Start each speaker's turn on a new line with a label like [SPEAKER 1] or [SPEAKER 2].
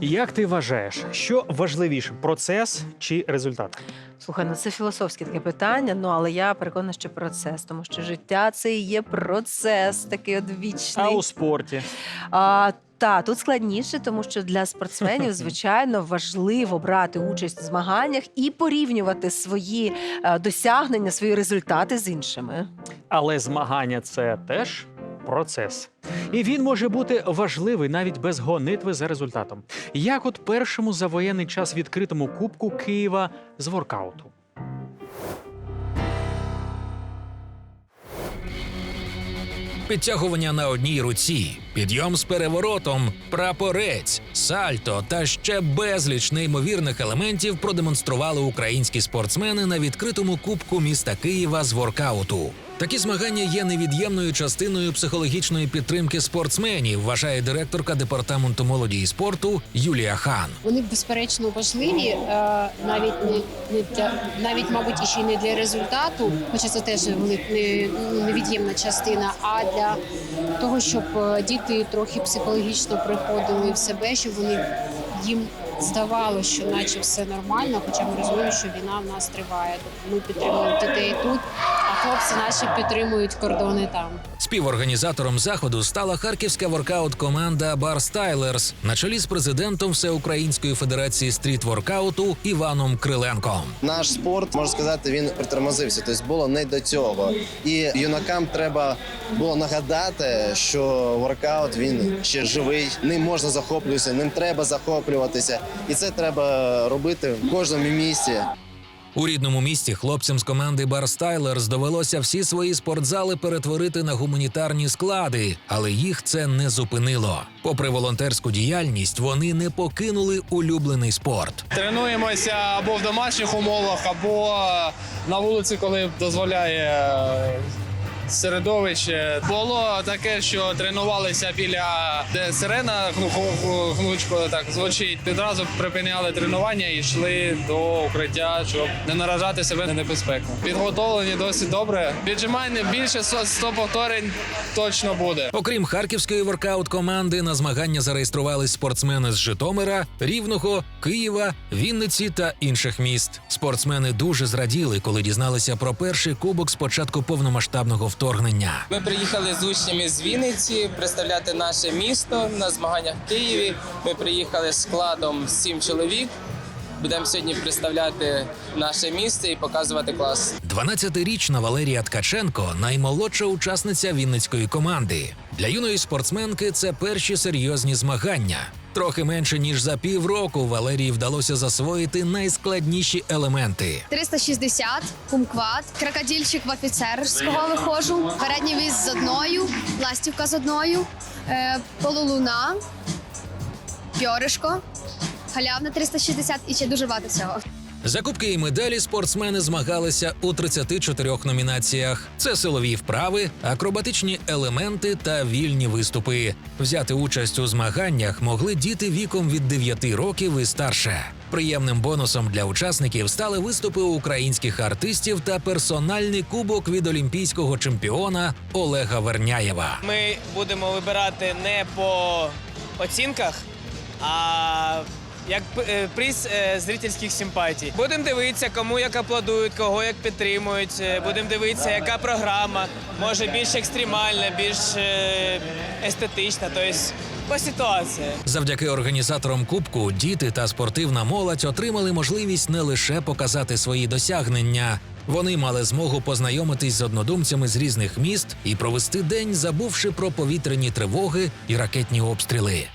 [SPEAKER 1] Як ти вважаєш, що важливіше процес чи результат?
[SPEAKER 2] Слухай, ну це філософське таке питання. Ну але я переконана, що процес, тому що життя це і є процес, такий одвічний.
[SPEAKER 1] А у спорті?
[SPEAKER 2] А, та тут складніше, тому що для спортсменів, звичайно, важливо брати участь в змаганнях і порівнювати свої е, досягнення, свої результати з іншими.
[SPEAKER 1] Але змагання це теж процес. І він може бути важливий навіть без гонитви за результатом. Як от першому за воєнний час відкритому кубку Києва з воркауту.
[SPEAKER 3] Підтягування на одній руці, підйом з переворотом, прапорець, сальто та ще безліч неймовірних елементів продемонстрували українські спортсмени на відкритому кубку міста Києва з воркауту. Такі змагання є невід'ємною частиною психологічної підтримки спортсменів, вважає директорка департаменту молоді і спорту Юлія Хан.
[SPEAKER 4] Вони безперечно важливі, е, навіть не, не для навіть, мабуть, і не для результату, хоча це теж невід'ємна частина, а для того, щоб е, діти трохи психологічно приходили в себе, щоб вони їм здавало, що наче все нормально, хоча ми розуміємо, що війна в нас триває. Ми підтримуємо дітей тут, хлопці наші підтримують кордони там.
[SPEAKER 3] Співорганізатором заходу стала харківська воркаут-команда Бар Стайлерс на чолі з президентом Всеукраїнської федерації стріт-воркауту Іваном Криленком.
[SPEAKER 5] Наш спорт можна сказати, він притормозився. Тобто було не до цього. І юнакам треба було нагадати, що воркаут він ще живий, ним можна захоплюватися, ним треба захоплюватися, і це треба робити в кожному місці.
[SPEAKER 3] У рідному місті хлопцям з команди Бар Стайлерс довелося всі свої спортзали перетворити на гуманітарні склади, але їх це не зупинило. Попри волонтерську діяльність, вони не покинули улюблений спорт.
[SPEAKER 6] Тренуємося або в домашніх умовах, або на вулиці, коли дозволяє середовище. Було таке, що тренувалися біля де сирена гну- гну- гнучко так звучить. Відразу припиняли тренування і йшли до укриття, щоб не наражати себе на небезпеку. Підготовлені досить добре. Віджимання більше 100 100 повторень точно буде.
[SPEAKER 3] Окрім харківської воркаут команди, на змагання зареєструвались спортсмени з Житомира, Рівного, Києва, Вінниці та інших міст. Спортсмени дуже зраділи, коли дізналися про перший кубок з початку повномасштабного вторгнення.
[SPEAKER 7] Ми приїхали з учнями з Вінниці представляти наше місто на змаганнях в Києві. Ми приїхали складом сім чоловік. Будемо сьогодні представляти наше місце і показувати клас.
[SPEAKER 3] 12-річна Валерія Ткаченко наймолодша учасниця вінницької команди. Для юної спортсменки це перші серйозні змагання. Трохи менше ніж за півроку Валерії вдалося засвоїти найскладніші елементи.
[SPEAKER 8] 360, кумкват, крокодильчик в офіцерського виходжу, передній віз з одною, ластівка з одною, е, полулуна, пьоришко, халявна 360 і ще дуже багато всього.
[SPEAKER 3] За кубки і медалі спортсмени змагалися у 34 номінаціях: це силові вправи, акробатичні елементи та вільні виступи. Взяти участь у змаганнях могли діти віком від 9 років і старше. Приємним бонусом для учасників стали виступи українських артистів та персональний кубок від олімпійського чемпіона Олега Верняєва.
[SPEAKER 9] Ми будемо вибирати не по оцінках, а як е, приз е, зрительських симпатій. Будемо дивитися, кому як аплодують, кого як підтримують. Е, Будемо дивитися, яка програма, може більш екстремальна, більш естетична, тобто по ситуації.
[SPEAKER 3] Завдяки організаторам кубку діти та спортивна молодь отримали можливість не лише показати свої досягнення. Вони мали змогу познайомитись з однодумцями з різних міст і провести день, забувши про повітряні тривоги і ракетні обстріли.